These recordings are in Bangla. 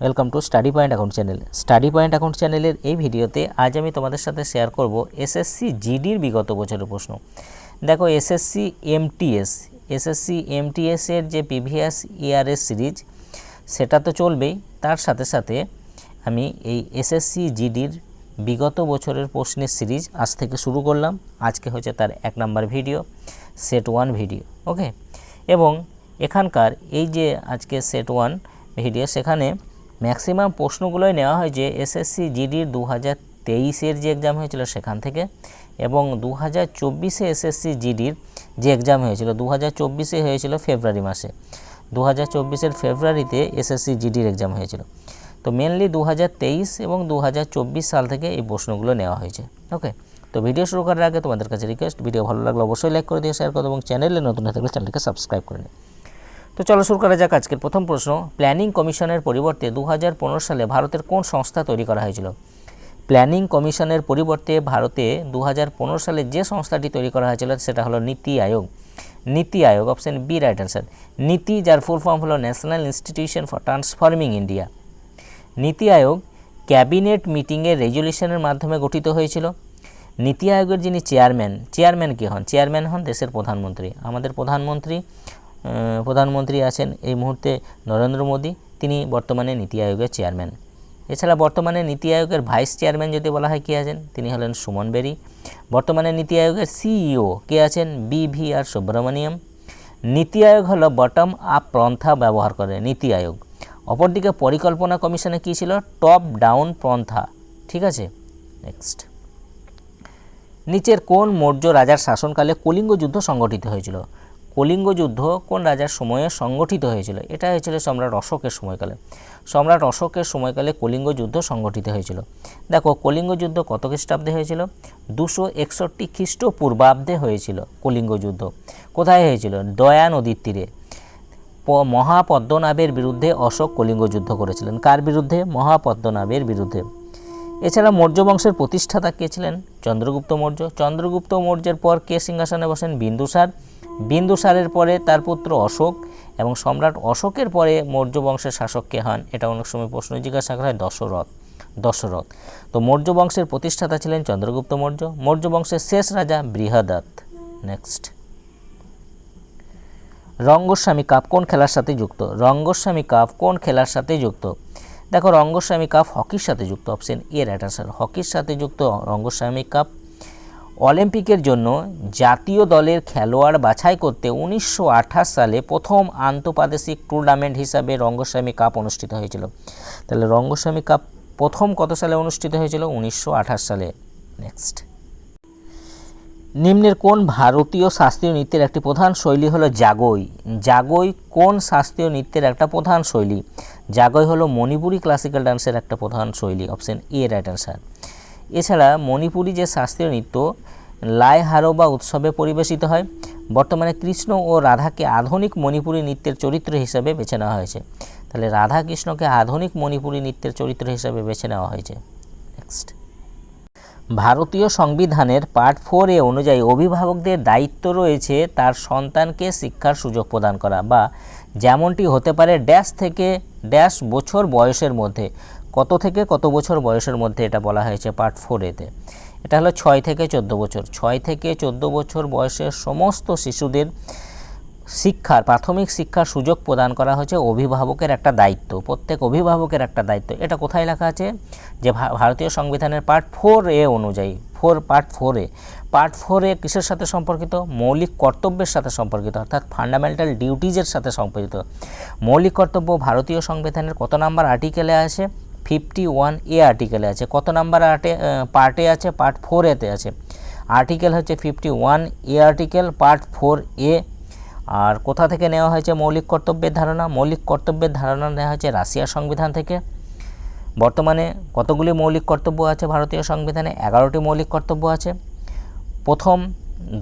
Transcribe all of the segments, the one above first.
Welcome to study point account channel study point account চ্যানেলের এই ভিডিওতে আজ আমি তোমাদের সাথে শেয়ার করব এসএসসি জিডির বিগত বছরের প্রশ্ন। দেখো এসএসসি এমটিএস এসএসসি এমটিএস এর যে প্রিভিয়াস ইয়ারের সিরিজ সেটা তো চলবেই। তার সাথে সাথে আমি এই এসএসসি জিডির বিগত বছরের প্রশ্নের সিরিজ আজ থেকে শুরু করলাম। আজকে হচ্ছে তার এক number video set one video okay এবং এখানকার এই যে আজকে সেট ওয়ান ভিডিও সেখানে ম্যাক্সিমাম প্রশ্নগুলোই নেওয়া হয় যে এসএসসি জিডির দু হাজার তেইশের যে এক্সাম হয়েছিল সেখান থেকে এবং দু হাজার চব্বিশে এসএসসি জিডির যে এক্সাম হয়েছিল দু হাজার চব্বিশে হয়েছিল ফেব্রুয়ারি মাসে। দু হাজার চব্বিশের ফেব্রুয়ারিতে এসএসসি জিডির এক্সাম হয়েছিল। তো মেনলি দু হাজার তেইশ এবং দু হাজার চব্বিশ সাল থেকে এই প্রশ্নগুলো নেওয়া হয়েছে। ওকে তো ভিডিও শুরু করার আগে তোমাদের কাছে রিকোয়েস্ট ভিডিও ভালো লাগলে অবশ্যই লাইক করে দিয়ে শেয়ার করো এবং চ্যানেলে নতুন হয়ে থাকলে চ্যানেলকে সাবস্ক্রাইব করে নিও। তো চলো শুরু করা যাক আজকের প্রথম প্রশ্ন। প্ল্যানিং কমিশনের পরিবর্তে দু হাজার পনেরো সালে ভারতের কোন সংস্থা তৈরি করা হয়েছিল? প্ল্যানিং কমিশনের পরিবর্তে ভারতে দু হাজার পনেরো সালে যে সংস্থাটি তৈরি করা হয়েছিল সেটা হলো NITI Aayog. NITI Aayog option B right answer NITI যার ফুল ফর্ম হলো National Institution for Transforming India NITI Aayog cabinet মিটিংয়ের রেজলিউশনের মাধ্যমে গঠিত হয়েছিল। নীতি আয়োগের যিনি চেয়ারম্যান চেয়ারম্যান কী হন? চেয়ারম্যান হন দেশের প্রধানমন্ত্রী। আমাদের প্রধানমন্ত্রী প্রধানমন্ত্রী আছেন এই মুহূর্তে নরেন্দ্র মোদী, তিনি বর্তমানে নীতি আয়োগের চেয়ারম্যান। এছাড়া বর্তমানে নীতি আয়োগের ভাইস চেয়ারম্যান যদি বলা হয় কে আছেন? তিনি হলেন সুমন বেরি। বর্তমানে নীতি আয়োগের সিইও কে আছেন? B V R Subrahmanyam. NITI Aayog হলো বটম আপ পন্থা ব্যবহার করে নীতি আয়োগ। অপরদিকে পরিকল্পনা কমিশনে কী ছিল? টপ ডাউন পন্থা। ঠিক আছে? নেক্সট নিচের কোন মৌর্য রাজার শাসনকালে কলিঙ্গ যুদ্ধ সংগঠিত হয়েছিল? কলিঙ্গ যুদ্ধ কোন রাজার সময়ে সংগঠিত হয়েছিল? এটা হয়েছিল সম্রাট অশোকের সময়কালে। সম্রাট অশোকের সময়কালে কলিঙ্গ যুদ্ধ সংগঠিত হয়েছিল। দেখো, কলিঙ্গ যুদ্ধ কত খ্রিস্টাব্দে হয়েছিল? দুশো একষট্টি খ্রিস্টপূর্বাব্দে হয়েছিল কলিঙ্গ যুদ্ধ। কোথায় হয়েছিল? দয়া নদীর তীরে। মহাপদ্মনাভের বিরুদ্ধে অশোক কলিঙ্গ যুদ্ধ করেছিলেন। কার বিরুদ্ধে? মহাপদ্মনাভের বিরুদ্ধে। এছাড়া মৌর্য বংশের প্রতিষ্ঠাতা কে ছিলেন? চন্দ্রগুপ্ত মৌর্য। চন্দ্রগুপ্ত মৌর্যের পর কে সিংহাসনে বসেন? বিন্দুসার। বিন্দুসারের পরে তার পুত্র অশোক এবং সম্রাট অশোকের পরে মৌর্য বংশের শাসক কে হন? এটা অনেক সময় প্রশ্ন জিজ্ঞাসা করা হয় দশরথ দশরথ। তো মৌর্য বংশের প্রতিষ্ঠাতা ছিলেন চন্দ্রগুপ্ত মৌর্য মৌর্য বংশের শেষ রাজা বৃহদত্ত নেক্সট রঙ্গস্বামী কাপ কোন খেলার সাথে যুক্ত? রঙ্গস্বামী কাপ কোন খেলার সাথে যুক্ত? দেখো, রঙ্গস্বামী কাপ হকির সাথে যুক্ত অপশন এ রাইট আনসার হকির সাথে যুক্ত রঙ্গস্বামী কাপ অলিম্পিকের জন্য জাতীয় দলের খেলোয়াড় বাছাই করতে উনিশশো আঠাশ সালে প্রথম আন্তর্প্রাদেশিক টুর্নামেন্ট হিসাবে রঙ্গস্বামী কাপ অনুষ্ঠিত হয়েছিল। তাহলে রঙ্গস্বামী কাপ প্রথম কত সালে অনুষ্ঠিত হয়েছিল? উনিশশো আঠাশ সালে। নেক্সট নিম্নের কোন ভারতীয় শাস্ত্রীয় নৃত্যের একটি প্রধান শৈলী হলো জাগই? জাগই কোন শাস্ত্রীয় নৃত্যের একটা প্রধান শৈলী? জাগই হলো মণিপুরি ক্লাসিক্যাল ডান্সের একটা প্রধান শৈলী অপশন এ রাইট অ্যান্সার এছাড়া মণিপুরি যে শাস্ত্রীয় নৃত্য, লাই হারোবা উৎসবে পরিবেশিত হয়। বর্তমানে কৃষ্ণ ও রাধাকে আধুনিক মণিপুরী নৃত্যের চরিত্র হিসাবে বেছে নেওয়া হয়েছে। তাহলে রাধা কৃষ্ণকে আধুনিক মণিপুরী নৃত্যের চরিত্র হিসাবে বেছে নেওয়া হয়েছে। নেক্সট ভারতীয় সংবিধানের পার্ট ফোর এ অনুযায়ী অভিভাবকদের দায়িত্ব রয়েছে তার সন্তানকে শিক্ষার সুযোগ প্রদান করা বা যেমনটি হতে পারে ড্যাশ থেকে ড্যাশ বছর বয়সের মধ্যে। কত থেকে কত বছর বয়সের মধ্যে এটা বলা হয়েছে পার্ট ফোর এতে? এটা হলো ছয় থেকে চোদ্দ বছর। ছয় থেকে চোদ্দ বছর বয়সের সমস্ত শিশুদের শিক্ষার, প্রাথমিক শিক্ষার সুযোগ প্রদান করা হচ্ছে অভিভাবকের একটা দায়িত্ব, প্রত্যেক অভিভাবকের একটা দায়িত্ব। এটা কোথায় লেখা আছে? যে ভারতীয় সংবিধানের পার্ট ফোর এ অনুযায়ী, ফোর, পার্ট ফোরে পার্ট ফোরে কিসের সাথে সম্পর্কিত? মৌলিক কর্তব্যের সাথে সম্পর্কিত, অর্থাৎ ফান্ডামেন্টাল ডিউটিজের সাথে সম্পর্কিত। মৌলিক কর্তব্য ভারতীয় সংবিধানের কত নাম্বার আর্টিকেলে আছে? ফিফটি ওয়ান এ আর্টিকেলে আছে। কত নাম্বার আর্টে পার্টে আছে? পার্ট ফোর এতে আছে। আর্টিকেল হচ্ছে fifty one A article part four A আর কোথা থেকে নেওয়া হয়েছে মৌলিক কর্তব্যের ধারণা? মৌলিক কর্তব্যের ধারণা নেওয়া হয়েছে রাশিয়ার সংবিধান থেকে। বর্তমানে কতগুলি মৌলিক কর্তব্য আছে ভারতীয় সংবিধানে? এগারোটি মৌলিক কর্তব্য আছে। প্রথম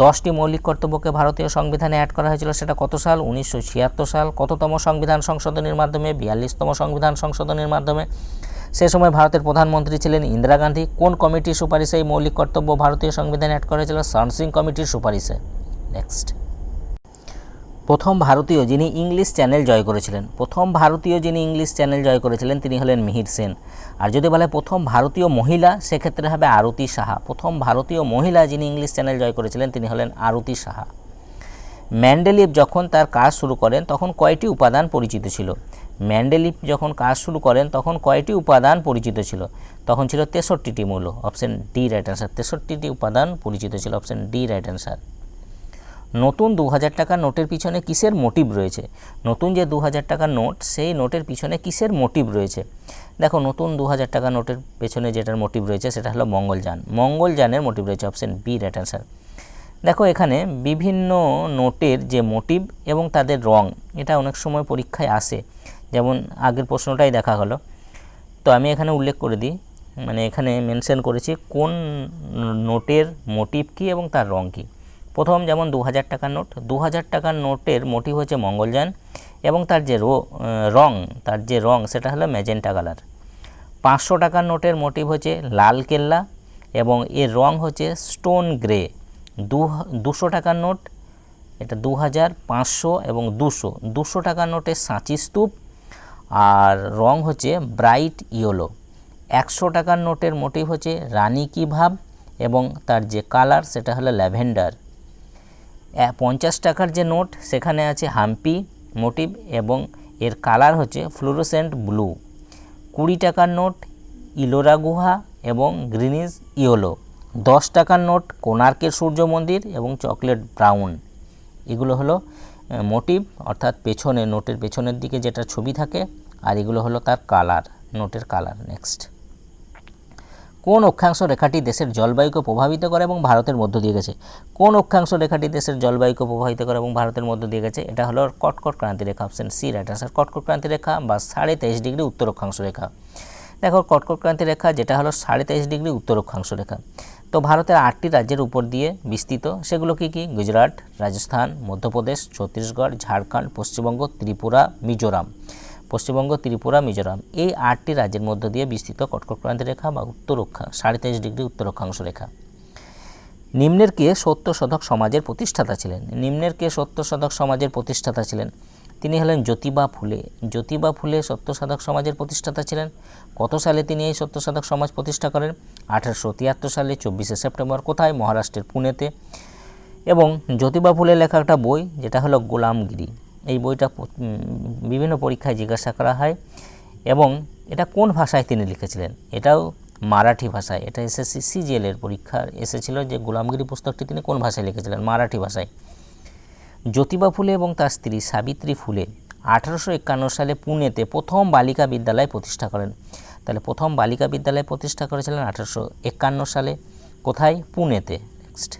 দশটি মৌলিক কর্তব্যকে ভারতীয় সংবিধানে অ্যাড করা হয়েছিল সেটা কত সাল? উনিশশো ছিয়াত্তর সাল। কততম সংবিধান সংশোধনের মাধ্যমে? বিয়াল্লিশতম সংবিধান সংশোধনের মাধ্যমে। সে সময় ভারতের প্রধানমন্ত্রী ছিলেন ইন্দিরা গান্ধী। কোন কমিটির সুপারিশে এই মৌলিক কর্তব্য ভারতীয় সংবিধানে অ্যাড করা হয়েছিল সানসিং কমিটির সুপারিশে। নেক্সট। প্রথম ভারতীয় যিনি ইংলিশ চ্যানেল জয় করেছিলেন। প্রথম ভারতীয় যিনি ইংলিশ চ্যানেল জয় করেছিলেন, তিনি হলেন মিহির সেন। আর যদি বলে প্রথম ভারতীয় মহিলা, সেক্ষেত্রে হবে আরতি সাহা। প্রথম ভারতীয় মহিলা যিনি ইংলিশ চ্যানেল জয় করেছিলেন, তিনি হলেন আরতি সাহা। ম্যান্ডেলিভ যখন তার কাজ শুরু করেন, তখন কয়টি উপাদান পরিচিত ছিল? ম্যান্ডেলিভ যখন কাজ শুরু করেন, তখন কয়টি উপাদান পরিচিত ছিল? তখন ছিল তেষট্টিটি মূল্য অপশন ডি রাইট অ্যান্সার। তেষট্টিটি উপাদান পরিচিত ছিল, অপশন ডি রাইট অ্যান্সার। নতুন দু হাজার টাকার নোটের পিছনে কিসের মোটিভ রয়েছে? নতুন যে দু হাজার টাকার নোট, সেই নোটের পিছনে কিসের মোটিভ রয়েছে? দেখো, নতুন দু হাজার টাকার নোটের পেছনে যেটার মোটিভ রয়েছে, সেটা হলো মঙ্গলযান মঙ্গলযানের মোটিভ রয়েছে, অপশন বি রাইট অ্যান্সার। দেখো, এখানে বিভিন্ন নোটের যে মোটিভ এবং তাদের রং, এটা অনেক সময় পরীক্ষায় আসে। যেমন আগের প্রশ্নটাই দেখা হলো। তো আমি এখানে উল্লেখ করে দিই মানে এখানে মেনশন করেছি কোন নোটের মোটিভ কী এবং তার রং কী। প্রথম যেমন দু হাজার টাকার নোট দু হাজার টাকার নোটের মোটিভ হচ্ছে মঙ্গলযান এবং তার যে রো তার যে রং সেটা হলো ম্যাজেন্টা কালার পাঁচশো টাকার নোটের মোটিভ হচ্ছে লাল কেল্লা এবং এর রং হচ্ছে স্টোন গ্রে দু দুশো টাকার নোট, এটা দু হাজার পাঁচশো এবং দুশো। দুশো টাকার নোটের সাঁচি স্তূপ আর রং হচ্ছে ব্রাইট ইয়েলো। একশো টাকার নোটের মোটিভ হচ্ছে রানী কি ভাব এবং তার যে কালার সেটা হলো ল্যাভেন্ডার। পঞ্চাশ টাকার যে নোট সেখানে আছে হাম্পি মোটিভ এবং এর কালার হচ্ছে ফ্লোরোসেন্ট ব্লু। কুড়ি টাকার নোট ইলোরা গুহা এবং গ্রিনিজ ইয়েলো। দশ টাকার নোট কোনার্কের সূর্য মন্দির এবং চকলেট ব্রাউন। এগুলো হলো মোটিভ, অর্থাৎ পেছনে, নোটের পেছনের দিকে যেটা ছবি থাকে, আর এগুলো হলো তার কালার, নোটের কালার, নেক্সট। কোন অক্ষাংশ রেখাটি দেশের জলবায়ুকে প্রভাবিত করে এবং ভারতের মধ্য দিয়ে গেছে? কোন অক্ষাংশ রেখাটি দেশের জলবায়ুকে প্রভাবিত করে এবং ভারতের মধ্য দিয়ে গেছে? এটা হলো কটকট ক্রান্তি রেখা অপশন সি রাইট আনসার কটকট ক্রান্তি রেখা বা সাড়ে তেইশ ডিগ্রি উত্তর অক্ষাংশ রেখা। দেখো, কটকট ক্রান্তি রেখা, যেটা হলো সাড়ে তেইশ ডিগ্রি উত্তর অক্ষাংশ রেখা। তো ভারতের আটটি রাজ্যের উপর দিয়ে বিস্তৃত। সেগুলো কি কি? গুজরাট, রাজস্থান, মধ্যপ্রদেশ, ছত্তিশগড়, ঝাড়খণ্ড, পশ্চিমবঙ্গ, ত্রিপুরা, মিজোরাম। পশ্চিমবঙ্গ, ত্রিপুরা, মিজোরাম। এই আটটি রাজ্যের মধ্য দিয়ে বিস্তৃত কটকট ক্রান্তি রেখা বা উত্তর অক্ষা সাড়ে তেইশ ডিগ্রি উত্তর অক্ষাংশ রেখা। নিম্নের কে সত্য শতক সমাজের প্রতিষ্ঠাতা ছিলেন? নিম্নের কে সত্য শতক সমাজের প্রতিষ্ঠাতা ছিলেন? তিনি হলেন জ্যোতিবা ফুলে। জ্যোতিবা ফুলে সত্য সাধক সমাজের প্রতিষ্ঠাতা ছিলেন। কত সালে তিনি এই সত্য সাধক সমাজ প্রতিষ্ঠা করেন? আঠারোশো তিয়াত্তর সালে, চব্বিশে সেপ্টেম্বর, কোথায়? মহারাষ্ট্রের পুনেতে। এবং জ্যোতিবা ফুলে লেখা একটা বই, যেটা হলো গোলামগিরি। এই বইটা বিভিন্ন পরীক্ষায় জিজ্ঞাসা করা হয় এবং এটা কোন ভাষায় তিনি লিখেছিলেন? এটাও মারাঠি ভাষায়। এটা এসএসসি, সিজিএল এর পরীক্ষার এসেছিল যে গোলামগিরি পুস্তকটি তিনি কোন ভাষায় লিখেছিলেন? মারাঠি ভাষায়। জ্যোতিবা ফুলে এবং তার স্ত্রী সাবিত্রী ফুলে আঠারোশো একান্ন সালে পুনেতে প্রথম বালিকা বিদ্যালয় প্রতিষ্ঠা করেন। তাহলে প্রথম বালিকা বিদ্যালয় প্রতিষ্ঠা করেছিলেন আঠারোশো একান্ন সালে। কোথায়? পুনেতে। নেক্সট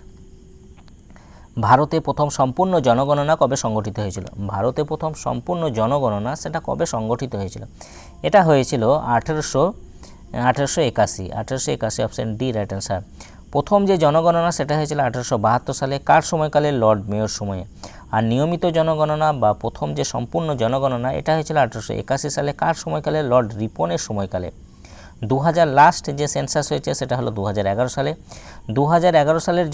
ভারতে প্রথম সম্পূর্ণ জনগণনা কবে সংগঠিত হয়েছিল? ভারতে প্রথম সম্পূর্ণ জনগণনা সেটা কবে সংগঠিত হয়েছিল? এটা হয়েছিল আঠেরোশো আঠেরোশো একাশি আঠেরোশো একাশি অপশান ডি রাইট অ্যান্সার প্রথম যে জনগণনা সেটা হয়েছিল আঠেরোশো বাহাত্তর সালে, কার সময়কালে? লর্ড মেয়র সময়ে। আর নিয়মিত জনগণনা বা প্রথম যে সম্পূর্ণ জনগণনা, এটা হয়েছিল আঠেরোশো একাশি সালে। কার সময়কালে? লর্ড রিপনের সময়কালে। দু হাজার লাস্ট যে সেন্সাস হয়েছে, সেটা হলো দু হাজার এগারো সালে। দু হাজার এগারো সালের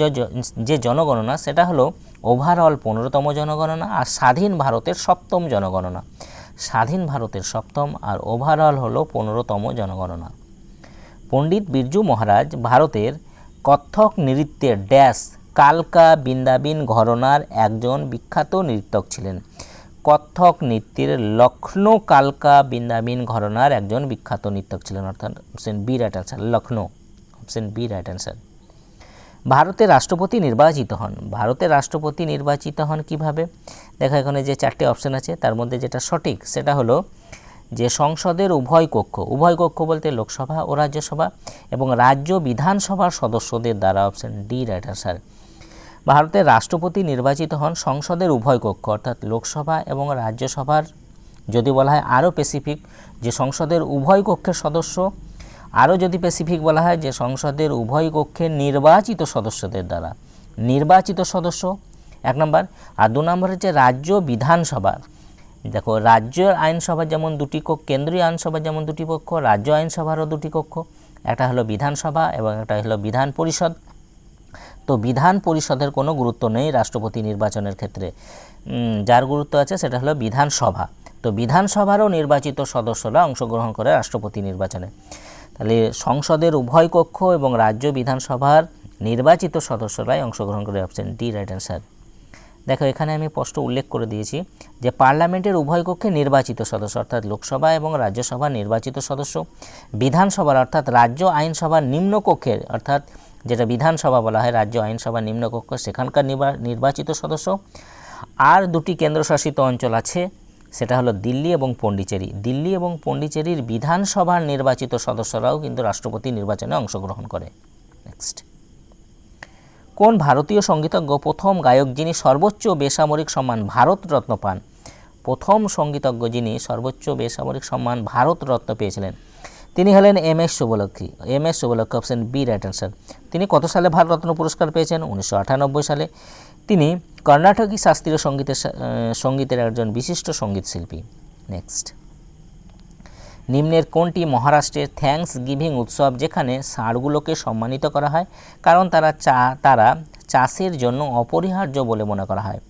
যে জনগণনা, সেটা হলো ওভারঅল পনেরোতম জনগণনা আর স্বাধীন ভারতের সপ্তম জনগণনা। স্বাধীন ভারতের সপ্তম আর ওভারঅল হলো পনেরোতম জনগণনা। পণ্ডিত বিরজু মহারাজ ভারতের কত্থক নৃত্যের ড্যাশ কালকা বৃন্দাবিন ঘরনার একজন বিখ্যাত নৃত্যক ছিলেন। কত্থক নৃত্যের লক্ষ্ণৌ কালকা বৃন্দাবিন ঘরনার একজন বিখ্যাত নৃত্যক ছিলেন, অর্থাৎ option B right answer Lucknow option B right answer ভারতের রাষ্ট্রপতি নির্বাচিত হন। ভারতের রাষ্ট্রপতি নির্বাচিত হন কীভাবে? দেখা এখানে যে চারটে অপশন আছে, তার মধ্যে যেটা সঠিক সেটা হলো যে সংসদের উভয় কক্ষ উভয় কক্ষ বলতে লোকসভা ও রাজ্যসভা এবং রাজ্য বিধানসভার সদস্যদের দ্বারা অপশন ডি রাইট আনসার ভারতের রাষ্ট্রপতি নির্বাচিত হন সংসদের উভয় কক্ষ, অর্থাৎ লোকসভা এবং রাজ্যসভার, যদি বলা হয় আরও স্পেসিফিক যে সংসদের উভয় কক্ষের সদস্য, আরও যদি স্পেসিফিক বলা হয় যে সংসদের উভয় কক্ষের নির্বাচিত সদস্যদের দ্বারা। নির্বাচিত সদস্য, এক নম্বর আর দু নম্বর হচ্ছে রাজ্য বিধানসভা দেখো, রাজ্য আইনসভার যেমন দুটি কক্ষ, কেন্দ্রীয় আইনসভার যেমন দুটি পক্ষ রাজ্য আইনসভারও দুটি কক্ষ। একটা হলো বিধানসভা এবং একটা হলো বিধান পরিষদ। তো বিধান পরিষদের কোনো গুরুত্ব নেই রাষ্ট্রপতি নির্বাচনের ক্ষেত্রে। যার গুরুত্ব আছে সেটা হলো বিধানসভা। তো বিধানসভারও নির্বাচিত সদস্যরা অংশগ্রহণ করে রাষ্ট্রপতি নির্বাচনে। তাহলে সংসদের উভয় কক্ষ এবং রাজ্য বিধানসভার নির্বাচিত সদস্যরাই অংশগ্রহণ করে অপশন ডি, রাইট অ্যান্সার। দেখো, এখানে আমি স্পষ্ট উল্লেখ করে দিয়েছি যে পার্লামেন্টের উভয় কক্ষে নির্বাচিত সদস্য, অর্থাৎ লোকসভা এবং রাজ্যসভা নির্বাচিত সদস্য। বিধানসভার, অর্থাৎ রাজ্য আইনসভার নিম্নকক্ষের অর্থাৎ যেটা বিধানসভা বলা হয়, রাজ্য আইনসভার নিম্নকক্ষ সেখানকার নির্বা- নির্বাচিত সদস্য। আর দুটি কেন্দ্রশাসিত অঞ্চল আছে, সেটা হলো দিল্লি এবং পন্ডিচেরি। দিল্লি এবং পন্ডিচেরির বিধানসভার নির্বাচিত সদস্যরাও কিন্তু রাষ্ট্রপতি নির্বাচনে অংশগ্রহণ করে। নেক্সট কোন ভারতীয় সঙ্গীতজ্ঞ প্রথম গায়ক যিনি সর্বোচ্চ বেসামরিক সম্মান ভারতরত্ন পান? প্রথম সঙ্গীতজ্ঞ যিনি সর্বোচ্চ বেসামরিক সম্মান ভারতরত্ন পেয়েছিলেন, তিনি হলেন M S Subbulakshmi M S Subbulakshmi option B right answer তিনি কত সালে ভারতরত্ন পুরস্কার পেয়েছেন? উনিশশো আটানব্বই সালে। তিনি কর্ণাটকী শাস্ত্রীয় সঙ্গীতের সঙ্গীতের একজন বিশিষ্ট সংগীত শিল্পী নেক্সট নিম্নের কোনটি মহারাষ্ট্রের থ্যাঙ্কস গিভিং উৎসব যেখানে ষাঁড়গুলোকে সম্মানিত করা হয়? কারণ তারা চা, তারা চাষের জন্য অপরিহার্য বলে মনে করা হয়।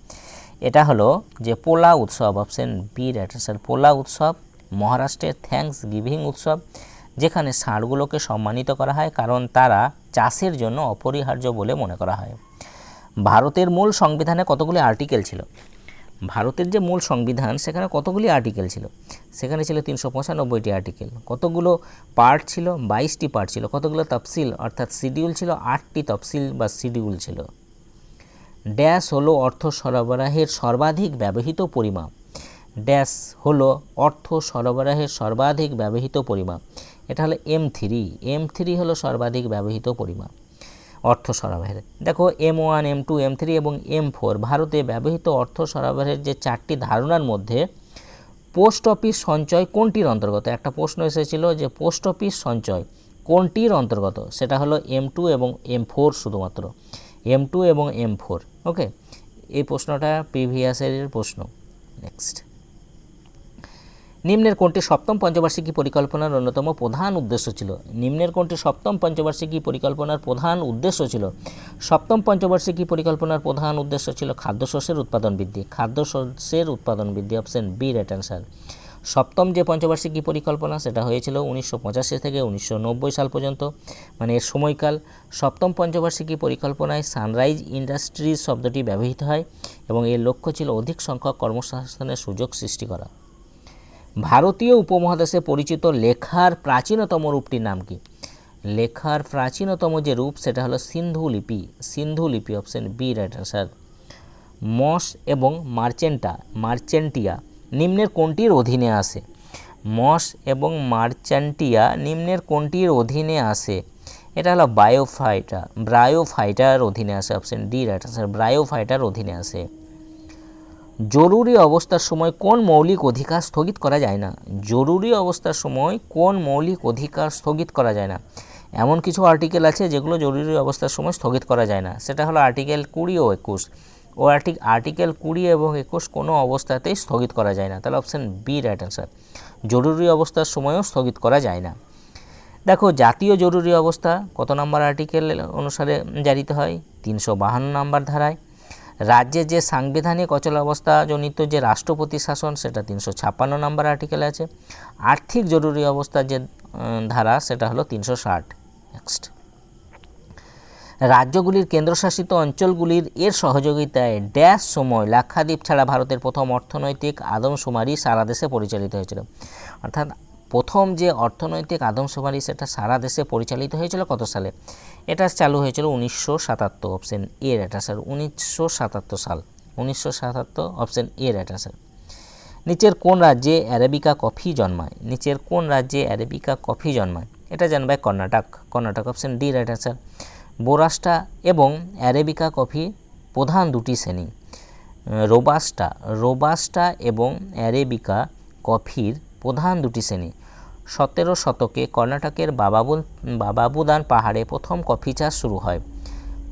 এটা হলো যে পোলা উৎসব অপশন বি রাইট আনসার পোলা উৎসব, মহারাষ্ট্রের থ্যাঙ্কস গিভিং উৎসব, যেখানে ষাঁড়গুলোকে সম্মানিত করা হয়, কারণ তারা চাষের জন্য অপরিহার্য বলে মনে করা হয়। ভারতের মূল সংবিধানে কতগুলি আর্টিকেল ছিল? ভারতের যে মূল সংবিধান, সেখানে কতগুলি আর্টিকেল ছিল? সেখানে ছিল তিনশো পঁচানব্বইটি আর্টিকেল কতগুলো পার্ট ছিল? বাইশটি পার্ট ছিল। কতগুলো তফসিল? অর্থাৎ শিডিউল ছিল আটটি তফসিল বা শিডিউল ছিল। ড্যাশ হলো অর্থ সরবরাহের সর্বাধিক ব্যবহৃত পরিমাপ। ড্যাশ হলো অর্থ সরবরাহের সর্বাধিক ব্যবহৃত পরিমাপ। এটা হলো এম থ্রি এম থ্রি হলো সর্বাধিক ব্যবহৃত পরিমাপ। অর্থ সরবরাহের। দেখো M one M two M three এবং এম ফোর ভারতে ব্যবহৃত অর্থ সরবরাহের যে চারটি ধারণার মধ্যে পোস্ট অফিস সঞ্চয় কোনটির অন্তর্গত? একটা প্রশ্ন এসেছিল যে পোস্ট অফিস সঞ্চয় কোনটির অন্তর্গত? সেটা হলো এম টু এবং এম ফোর শুধুমাত্র। এম টু এবং এম ফোর ওকে এই প্রশ্নটা প্রিভিয়াসের প্রশ্ন। নেক্সট নিম্নের কোনটি সপ্তম পঞ্চবার্ষিকী পরিকল্পনার অন্যতম প্রধান উদ্দেশ্য ছিল। নিম্নের কোনটি সপ্তম পঞ্চবার্ষিকী পরিকল্পনার প্রধান উদ্দেশ্য ছিল। সপ্তম পঞ্চবার্ষিকী পরিকল্পনার প্রধান উদ্দেশ্য ছিল খাদ্যশস্যের উৎপাদন বৃদ্ধি। খাদ্যশস্যের উৎপাদন বৃদ্ধি অপশন বি রাইট অ্যান্সার। সপ্তম যে পঞ্চবার্ষিকী পরিকল্পনা, সেটা হয়েছিল উনিশশো পঁচাশি থেকে উনিশশো নব্বই সাল পর্যন্ত। মানে এর সময়কাল। সপ্তম পঞ্চবার্ষিকী পরিকল্পনায় সানরাইজ ইন্ডাস্ট্রিজ শব্দটি ব্যবহৃত হয় এবং এর লক্ষ্য ছিল অধিক সংখ্যক কর্মসংস্থানের সুযোগ সৃষ্টি করা। ভারতীয় উপমহাদেশে পরিচিত লেখার প্রাচীনতম রূপটির নাম কি? লেখার প্রাচীনতম যে রূপ, সেটা হলো সিন্ধু লিপি। সিন্ধু লিপি option B right answer moss এবং মার্চেন্টা, মার্চেন্টিয়া নিম্নের কোনটির অধীনে আসে? মস এবং মার্চেন্টিয়া নিম্নের কোনটির অধীনে আসে? এটা হলো বায়োফাইটা, ব্রায়োফাইটার অধীনে আসে অপশন ডি রাইট আনসার ব্রায়োফাইটার অধীনে আসে। জরুরি অবস্থার সময় কোন মৌলিক অধিকার স্থগিত করা যায় না? জরুরি অবস্থার সময় কোন মৌলিক অধিকার স্থগিত করা যায় না? এমন কিছু আর্টিকেল আছে যেগুলো জরুরি অবস্থার সময় স্থগিত করা যায় না। সেটা হলো আর্টিকেল কুড়ি ও একুশ। ও আর্টিক আর্টিকেল কুড়ি এবং একুশ কোনো অবস্থাতেই স্থগিত করা যায় না। তাহলে অপশান বি রাইট অ্যান্সার জরুরি অবস্থার সময়ও স্থগিত করা যায় না। দেখো, জাতীয় জরুরি অবস্থা কত নম্বর আর্টিকেল অনুসারে জারিত হয়? তিনশো বাহান্ন নম্বর ধারায়। রাজ্যে যে সাংবিধানিক অচলাবস্থা জনিত যে রাষ্ট্রপতি শাসন, সেটা তিনশো ছাপ্পান্ন নম্বর আর্টিকেলে আছে। আর্থিক জরুরি অবস্থার যে ধারা, সেটা হলো তিনশো ষাট। নেক্সট রাজ্যগুলির কেন্দ্রশাসিত অঞ্চলগুলির এর সহযোগিতায় ড্যাশ সময় লাক্ষাদ্বীপ ছাড়া ভারতের প্রথম অর্থনৈতিক আদমশুমারি সারা দেশে পরিচালিত হয়েছিল। অর্থাৎ প্রথম যে অর্থনৈতিক আদমশুমারি সেটা সারা দেশে পরিচালিত হয়েছিল কত সালে? এটা চালু হয়েছিল উনিশশো সাতাত্তর অপশন এর এটা স্যার উনিশশো সাতাত্তর সাল। উনিশশো সাতাত্তর অপশন এর এটা স্যার নিচের কোন রাজ্যে অ্যারাবিকা কফি জন্মায়? নিচের কোন রাজ্যে অ্যারাবিকা কফি জন্মায়? এটা জানবে Karnataka. Karnataka option D right answer বোরাস্টা এবং অ্যারাবিকা কফি প্রধান দুটি শ্রেণি। রোবাস্টা রোবাস্টা এবং অ্যারেবিকা কফির প্রধান দুটি শ্রেণি। সতেরো শতকে কর্ণাটকের বাবাবুল, বাবাবুদান পাহাড়ে প্রথম কফি চাষ শুরু হয়।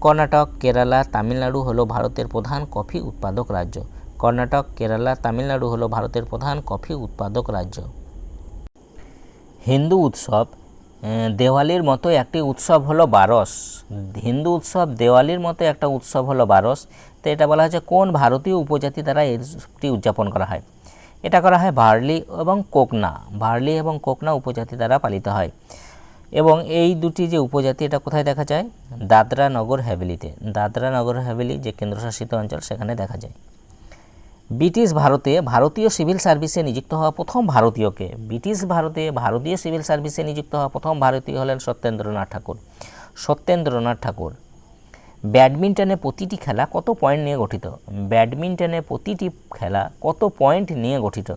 কর্ণাটক, কেরালা, তামিলনাড়ু হলো ভারতের প্রধান কফি উৎপাদক রাজ্য। কর্ণাটক, কেরালা, তামিলনাড়ু হলো ভারতের প্রধান কফি উৎপাদক রাজ্য। হিন্দু উৎসব দেওয়ালির মতো একটি উৎসব হলো বারস। হিন্দু উৎসব, দেওয়ালির মতো একটা উৎসব হলো বারস। তো এটা বলা হয়েছে কোন ভারতীয় উপজাতি দ্বারা উৎসবটি উদযাপন করা হয়? এটা করা হয় ভার্লি এবং কোকনা। ভার্লি এবং কোকনা উপজাতি দ্বারা পালিত হয়। এবং এই দুটি যে উপজাতি, এটা কোথায় দেখা যায়? দাদরা নগর হ্যাভেলিতে। দাদরা নগর হ্যাভেলি যে কেন্দ্রশাসিত অঞ্চল, সেখানে দেখা যায়। ব্রিটিশ ভারতে ভারতীয় সিভিল সার্ভিসে নিযুক্ত হওয়া প্রথম ভারতীয়কে। ব্রিটিশ ভারতে ভারতীয় সিভিল সার্ভিসে নিযুক্ত হওয়া প্রথম ভারতীয় হলেন সত্যেন্দ্রনাথ ঠাকুর। সত্যেন্দ্রনাথ ঠাকুর ব্যাডমিন্টনে প্রতিটি খেলা কত পয়েন্ট নিয়ে গঠিত? ব্যাডমিন্টনে প্রতিটি খেলা কত পয়েন্ট নিয়ে গঠিত?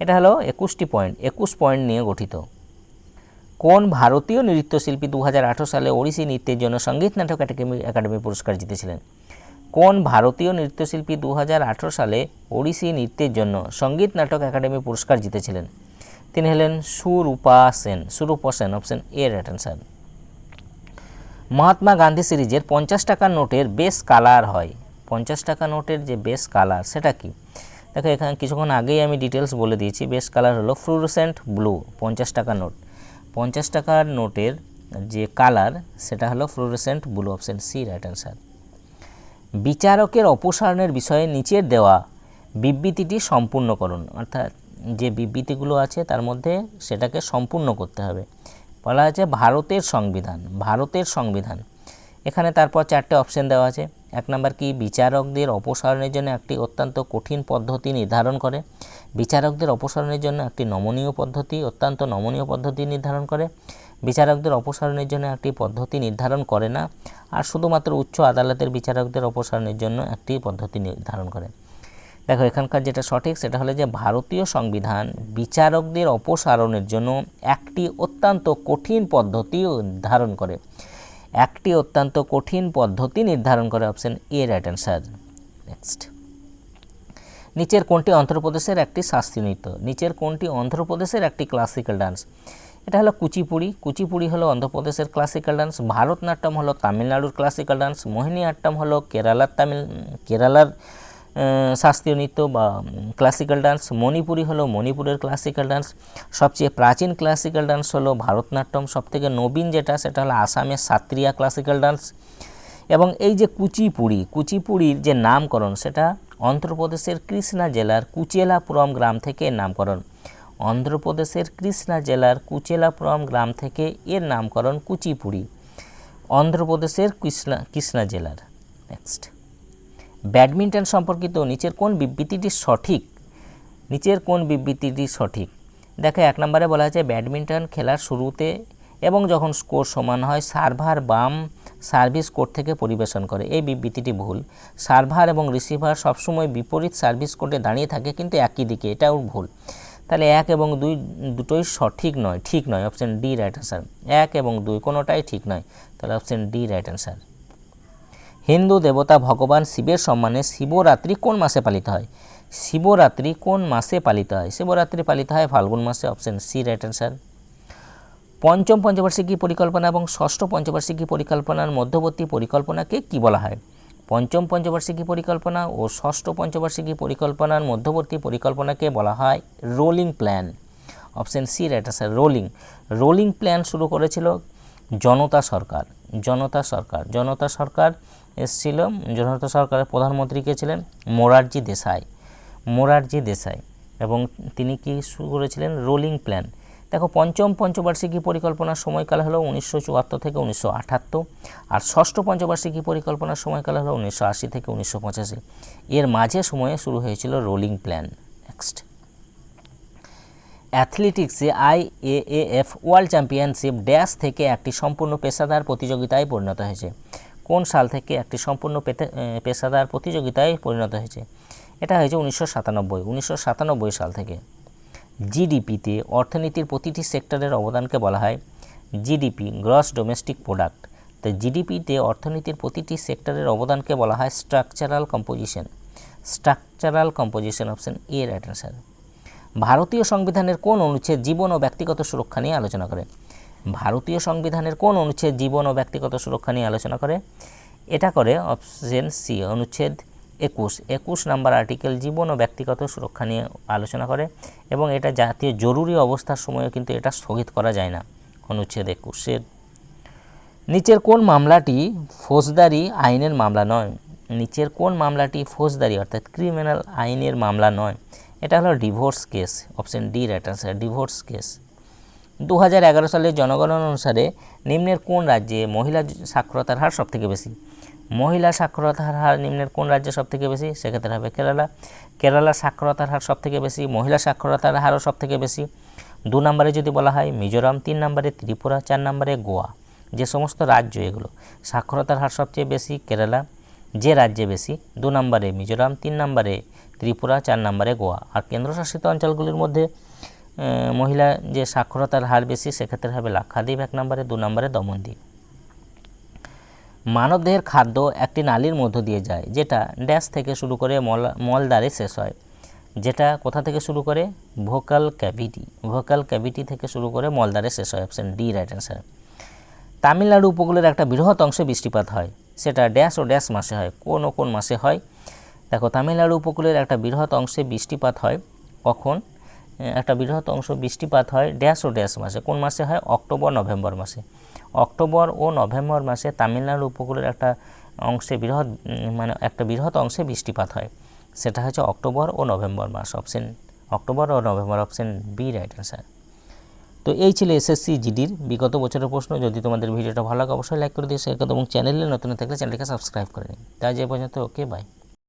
এটা হলো একুশটি পয়েন্ট একুশ পয়েন্ট নিয়ে গঠিত। কোন ভারতীয় নৃত্যশিল্পী দু হাজার আঠেরো সালে ওড়িশি নৃত্যের জন্য সংগীত নাটক একাডেমি একাডেমি পুরস্কার জিতেছিলেন? কোন ভারতীয় নৃত্যশিল্পী দু হাজার আঠেরো সালে ওড়িশি নৃত্যের জন্য সংগীত নাটক একাডেমি পুরস্কার জিতেছিলেন? তিনি হলেন Surupa Sen Surupa Sen, option A right answer Mahatma Gandhi সিরিজের পঞ্চাশ টাকার নোটের বেস কালার হয়। পঞ্চাশ টাকা নোটের যে বেস কালার, সেটা কি? দেখো, এখানে কিছুক্ষণ আগেই আমি ডিটেলস বলে দিয়েছি। বেস কালার হলো ফ্লুরোসেন্ট ব্লু পঞ্চাশ টাকার নোট। পঞ্চাশ টাকার নোটের যে কালার, সেটা হলো fluorescent blue option C right answer বিচারকের অপসারণের বিষয়ে নিচের দেওয়া বিবৃতিটি সম্পূর্ণ করুন। অর্থাৎ যে বিবৃতিগুলো আছে, তার মধ্যে সেটাকে সম্পূর্ণ করতে হবে। বলা আছে ভারতের সংবিধান ভারতের সংবিধান। এখানে তারপর চারটে অপশন দেওয়া আছে। এক নম্বর কি? বিচারকদের অপসারণের জন্য একটি অত্যন্ত কঠিন পদ্ধতি নির্ধারণ করে। বিচারকদের অপসারণের জন্য একটি নমনীয় পদ্ধতি অত্যন্ত নমনীয় পদ্ধতি নির্ধারণ করে। বিচারকদের অপসারণের জন্য একটি পদ্ধতি নির্ধারণ করে না। আর শুধুমাত্র উচ্চ আদালতের বিচারকদের অপসারণের জন্য একটি পদ্ধতি নির্ধারণ করে। দেখো, এখানকার যেটা সঠিক সেটা হলো যে ভারতীয় সংবিধান বিচারকদের অপসারণের জন্য একটি অত্যন্ত কঠিন পদ্ধতি নির্ধারণ করে। একটি অত্যন্ত কঠিন পদ্ধতি নির্ধারণ করে option A right answer next নিচের কোনটি অন্ধ্রপ্রদেশের একটি শাস্ত্রীয় নৃত্য? নিচের কোনটি অন্ধ্রপ্রদেশের একটি ক্লাসিক্যাল ডান্স এটা হলো কুচিপুড়ি। কুচিপুড়ি হলো অন্ধ্রপ্রদেশের ক্লাসিক্যাল ডান্স ভারতনাট্যম হলো তামিলনাড়ুর ক্লাসিক্যাল ডান্স মোহিনীআট্টম হলো কেরালার তামিল কেরালার শাস্ত্রীয় নৃত্য বা ক্লাসিক্যাল ডান্স মণিপুরি হলো মণিপুরের ক্লাসিক্যাল ডান্স সবচেয়ে প্রাচীন ক্লাসিক্যাল ডান্স হলো ভারতনাট্যম। সবথেকে নবীন যেটা, সেটা হলো আসামের সাত্রিয়া ক্লাসিক্যাল ডান্স এবং এই যে কুচিপুড়ি, কুচিপুড়ির যে নামকরণ, সেটা অন্ধ্রপ্রদেশের কৃষ্ণা জেলার কুচেলাপুরম গ্রাম থেকে নামকরণ। অন্ধ্রপ্রদেশের কৃষ্ণা জেলার কুচেলাপুরম গ্রাম থেকে এর নামকরণ কুচিপুড়ি। অন্ধ্রপ্রদেশের কৃষ্ণা কৃষ্ণা জেলার। নেক্সট ব্যাডমিন্টন সম্পর্কিত নিচের কোন বিবৃতিটি সঠিক? নিচের কোন বিবৃতিটি সঠিক? দেখো, এক নম্বরে বলা আছে ব্যাডমিন্টন খেলার শুরুতে এবং যখন স্কোর সমান হয়, সার্ভার বাম সার্ভিস কোর্ট থেকে পরিবেশন করে। এই বিবৃতিটি ভুল। সার্ভার এবং রিসিভার সবসময় বিপরীত সার্ভিস কোর্টে দাঁড়িয়ে থাকে, কিন্তু একই দিকে। এটাও ভুল। তাহলে এক এবং দুই দুটোই সঠিক নয়, ঠিক নয়। Option D, right answer. এক এবং দুই কোনোটাই ঠিক নয়। তাহলে option D, right answer. Hindu দেবতা ভগবান শিবের সম্মানে শিবরাত্রি কোন মাসে পালিত হয়? শিবরাত্রি কোন মাসে পালিত হয়? শিবরাত্রি পালিত হয় ফাল্গুন মাসে অপশন সি রাইট অ্যান্সার পঞ্চম পঞ্চবার্ষিকী পরিকল্পনা এবং ষষ্ঠ পঞ্চবার্ষিকী পরিকল্পনার মধ্যবর্তী পরিকল্পনাকে কি বলা হয়? পঞ্চম পঞ্চবার্ষিকী পরিকল্পনা ও ষষ্ঠ পঞ্চবার্ষিকী পরিকল্পনার মধ্যবর্তী পরিকল্পনাকে বলা হয় rolling plan option C right answer rolling rolling plan শুরু করেছিল জনতা সরকার। জনতা সরকার। জনতা সরকার এসেছিল জনতা সরকারের প্রধানমন্ত্রী কে ছিলেন? মোরারজি দেশাই। মোরারজি দেশাই। এবং তিনি কি শুরু করেছিলেন? Rolling plan. দেখো, পঞ্চম পঞ্চবার্ষিকী পরিকল্পনার সময়কাল হলো উনিশশো চুয়াত্তর থেকে উনিশশো আটাত্তর, আর ষষ্ঠ পঞ্চবার্ষিকী পরিকল্পনার সময়কাল হলো উনিশশো আশি থেকে উনিশশো পঁচাশি। এর মাঝে সময়ে শুরু হয়েছিল রোলিং প্ল্যান। নেক্সট অ্যাথলেটিক্সে আইএএএফ ওয়ার্ল্ড চ্যাম্পিয়নশিপ ড্যাশ থেকে একটি সম্পূর্ণ পেশাদার প্রতিযোগিতায় পরিণত হয়েছে। কোন সাল থেকে একটি সম্পূর্ণ পেশাদার প্রতিযোগিতায় পরিণত হয়েছে? এটা হয়েছে উনিশশো সাতানব্বই উনিশশো সাতানব্বই সাল থেকে। জিডিপিতে অর্থনীতির প্রতিটি সেক্টরের অবদানকে বলা হয় জিডিপি, গ্রস ডোমেস্টিক প্রোডাক্ট। তো জিডিপিতে অর্থনীতির প্রতিটি সেক্টরের অবদানকে বলা হয় structural composition. Structural composition option A, right answer. ভারতীয় সংবিধানের কোন অনুচ্ছেদ জীবন ও ব্যক্তিগত সুরক্ষা নিয়ে আলোচনা করে? ভারতীয় সংবিধানের কোন অনুচ্ছেদ জীবন ও ব্যক্তিগত সুরক্ষা নিয়ে আলোচনা করে? এটা করে অপশন সি, অনুচ্ছেদ একুশ। একুশ নাম্বার আর্টিকেল জীবন ও ব্যক্তিগত সুরক্ষা নিয়ে আলোচনা করে এবং এটা জাতীয় জরুরি অবস্থার সময়ও কিন্তু এটা স্থগিত করা যায় না, অনুচ্ছেদ একুশের। নিচের কোন মামলাটি ফৌজদারি আইনের মামলা নয়? নিচের কোন মামলাটি ফৌজদারি, অর্থাৎ ক্রিমিনাল আইনের মামলা নয়? এটা হলো divorce case, option D, right answer divorce case. দু হাজার এগারো সালের জনগণনা অনুসারে নিম্নের কোন রাজ্যে মহিলা সাক্ষরতার হার সবথেকে বেশি? মহিলা সাক্ষরতার হার নিম্নের কোন রাজ্যে সবথেকে বেশি? সেক্ষেত্রে হবে কেরালা। কেরালা সাক্ষরতার হার সবথেকে বেশি, মহিলা সাক্ষরতার হারও সবথেকে বেশি। দু নম্বরে যদি বলা হয়, মিজোরাম তিন নম্বরে, ত্রিপুরা চার নম্বরে, গোয়া। যে সমস্ত রাজ্য এগুলো সাক্ষরতার হার সবচেয়ে বেশি, কেরালা যে রাজ্যে বেশি, দু নম্বরে মিজোরাম, তিন নম্বরে ত্রিপুরা, চার নম্বরে গোয়া। আর কেন্দ্রশাসিত অঞ্চলগুলির মধ্যে মহিলা যে সাক্ষরতার হার বেশি, সেক্ষেত্রে হবে লাক্ষাদ্বীপ এক নম্বরে, দু নম্বরে দমনদ্বীপ মানবদেহের খাদ্য একটি নালীর মধ্য দিয়ে যায়, যেটা ড্যাশ থেকে শুরু করে মল, মলদ্বারে শেষ হয়। যেটা কোথা থেকে শুরু করে? Vocal cavity. ভোকাল ক্যাভিটি থেকে শুরু করে মলদ্বারে শেষ হয়, option D, right answer. Tamil Nadu উপকূলের একটা বৃহৎ অংশে বৃষ্টিপাত হয়, সেটা ড্যাশ ও ড্যাশ মাসে হয়, কোন কোন মাসে হয়? দেখো, তামিলনাড়ু উপকূলের একটা বৃহৎ অংশে বৃষ্টিপাত হয়, কখন? একটা বৃহৎ অংশ বৃষ্টিপাত হয় ড্যাশ ও ড্যাশ মাসে। কোন মাসে হয়? অক্টোবর, নভেম্বর মাসে। অক্টোবর ও নভেম্বর মাসে তামিলনাড়ু উপকূলের একটা অংশে বৃহৎ মানে একটা বৃহৎ অংশে বৃষ্টিপাত হয়। সেটা হচ্ছে অক্টোবর ও নভেম্বর মাস অপশন অক্টোবর ও November option B right answer তো এই ছিল এসএসসি জিডির বিগত বছরের প্রশ্ন। যদি তোমাদের ভিডিওটা ভালো লাগে, অবশ্যই লাইক করে দিও। শেয়ার করে এবং চ্যানেলে নতুন থাকলে চ্যানেলটিকে সাবস্ক্রাইব করে নিন তাই যে পর্যন্ত ওকে বাই